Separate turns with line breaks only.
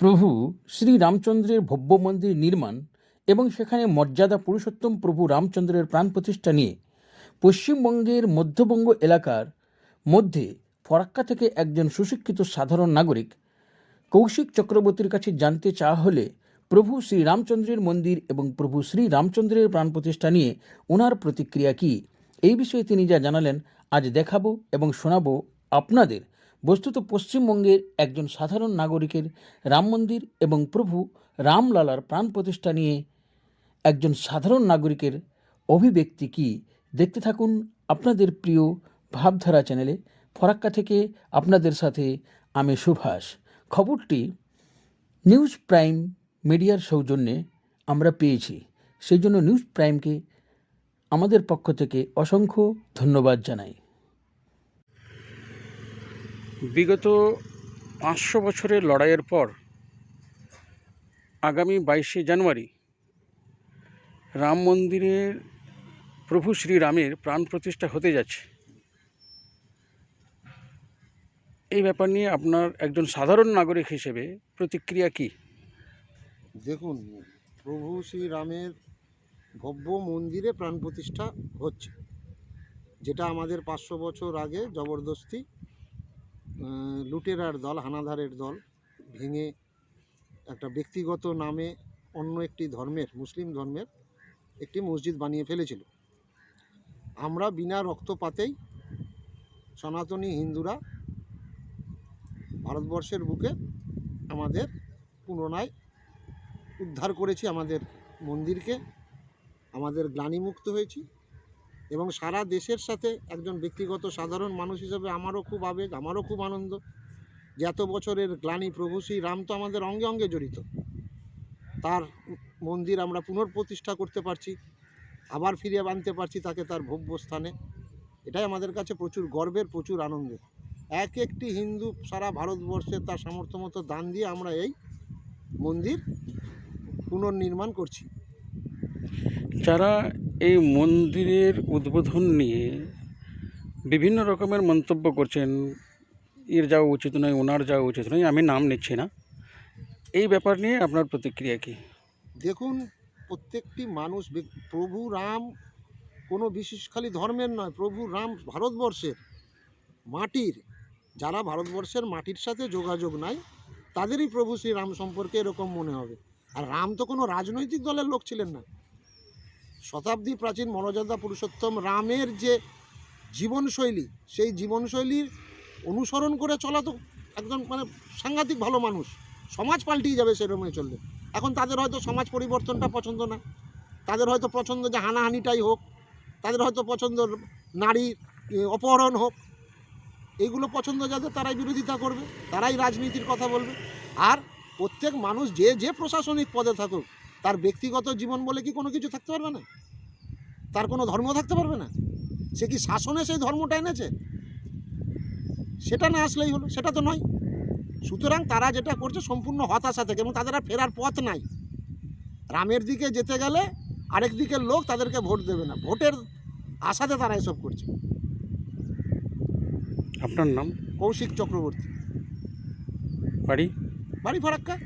প্রভু শ্রী রামচন্দ্রের ভব্য মন্দির নির্মাণ এবং সেখানে মর্যাদা পুরুষোত্তম প্রভু রামচন্দ্রের প্রাণ প্রতিষ্ঠা নিয়ে পশ্চিমবঙ্গের মধ্যবঙ্গ এলাকার মধ্যে ফরাক্কা থেকে একজন সুশিক্ষিত সাধারণ নাগরিক কৌশিক চক্রবর্তীর কাছে জানতে চাওয়া হলে প্রভু শ্রী রামচন্দ্রের মন্দির এবং প্রভু শ্রী রামচন্দ্রের প্রাণ প্রতিষ্ঠা নিয়ে ওনার প্রতিক্রিয়া কী? এই বিষয়ে তিনি যা জানালেন, আজ দেখাবো এবং শোনাবো আপনাদের বস্তুত পশ্চিমবঙ্গের একজন সাধারণ নাগরিকের রাম মন্দির এবং প্রভু রামলালার প্রাণ প্রতিষ্ঠা নিয়ে একজন সাধারণ নাগরিকের অভিব্যক্তি কি? দেখতে থাকুন আপনাদের প্রিয় ভাবধারা চ্যানেলে। ফরাক্কা থেকে আপনাদের সাথে আমি সুভাষ। খবরটি নিউজ প্রাইম মিডিয়ার সৌজন্যে আমরা পেয়েছি। সেই জন্য নিউজ প্রাইমকে আমাদের পক্ষ থেকে অসংখ্য ধন্যবাদ জানাই। বিগত পাঁচশো বছরের লড়াইয়ের পর আগামী বাইশে জানুয়ারি রাম মন্দিরের প্রভু শ্রীরামের প্রাণ প্রতিষ্ঠা হতে যাচ্ছে। এই ব্যাপার নিয়ে আপনার একজন সাধারণ নাগরিক হিসেবে প্রতিক্রিয়া কি?
দেখুন, প্রভু শ্রীরামের ভব্য মন্দিরে প্রাণ প্রতিষ্ঠা হচ্ছে, যেটা আমাদের পাঁচশো বছর আগে জবরদস্তি লুটেরার দল হানাধারের দল ভেঙে একটা ব্যক্তিগত নামে অন্য একটি ধর্মের, মুসলিম ধর্মের একটি মসজিদ বানিয়ে ফেলেছিল। আমরা বিনা রক্তপাতেই সনাতনী হিন্দুরা ভারতবর্ষের বুকে আমাদের পুনরায় উদ্ধার করেছি, আমাদের মন্দিরকে, আমাদের গ্লানিমুক্ত হয়েছি। এবং সারা দেশের সাথে একজন ব্যক্তিগত সাধারণ মানুষ হিসেবে আমারও খুব আবেগ, আমারও খুব আনন্দ যে এত বছরের গ্লানি প্রভু শ্রী রাম তো আমাদের অঙ্গে অঙ্গে জড়িত। তার মন্দির আমরা পুনঃপ্রতিষ্ঠা করতে পারছি, আবার ফিরিয়ে আনতে পারছি তাকে তার ভব্য স্থানে এটাই আমাদের কাছে প্রচুর গর্বের, প্রচুর আনন্দের। এক একটি হিন্দু সারা ভারতবর্ষে তার সামর্থ্য মতো দান দিয়ে আমরা এই মন্দির পুনর্নির্মাণ করছি।
যারা এই মন্দিরের উদ্বোধন নিয়ে বিভিন্ন রকমের মন্তব্য করছেন। এর যাওয়া উচিত নয়, ওনার যাওয়া উচিত নয়, আমি নাম নিচ্ছি না। এই ব্যাপার নিয়ে আপনার প্রতিক্রিয়া কি?
দেখুন, প্রত্যেকটি মানুষ প্রভু রাম কোনো বিশেষ খালি ধর্মের নয়, প্রভু রাম ভারতবর্ষের মাটির, যারা ভারতবর্ষের মাটির সাথে যোগাযোগ নাই, তাদেরই প্রভু শ্রী রাম সম্পর্কে এরকম মনে হবে। আর রাম তো কোনো রাজনৈতিক দলের লোক ছিলেন না। শতাব্দী প্রাচীন মর্যাদা পুরুষোত্তম রামের যে জীবনশৈলী, সেই জীবনশৈলীর অনুসরণ করে চলা তো একজন মানে সাংঘাতিক ভালো মানুষ। সমাজ পাল্টিয়ে যাবে সেরকমই চললে। এখন তাদের হয়তো সমাজ পরিবর্তনটা পছন্দ না। তাদের হয়তো পছন্দ যে হানাহানিটাই হোক। তাদের হয়তো পছন্দ নারী অপহরণ হোক। এইগুলো পছন্দ যাদের তারাই বিরোধিতা করবে, তারাই রাজনীতির কথা বলবে। আর প্রত্যেক মানুষ যে যে প্রশাসনিক পদে থাকুক তার ব্যক্তিগত জীবন বলে কি কোনো কিছু থাকতে পারবে না? তার কোনো ধর্ম থাকতে পারবে না? সে কি শাসনে সেই ধর্মটা এনেছে? সেটা না আসলেই হলো সেটা তো নয়। সুতরাং তারা যেটা করছে সম্পূর্ণ হতাশা থেকে এবং তাদের আর ফেরার পথ নাই। রামের দিকে যেতে গেলে আরেক দিকের লোক তাদেরকে ভোট দেবে না। ভোটের আশাতে তারা এসব করছে।
আপনার নাম?
কৌশিক চক্রবর্তী।
বাড়ি?
বাড়ি ফারাক্কা।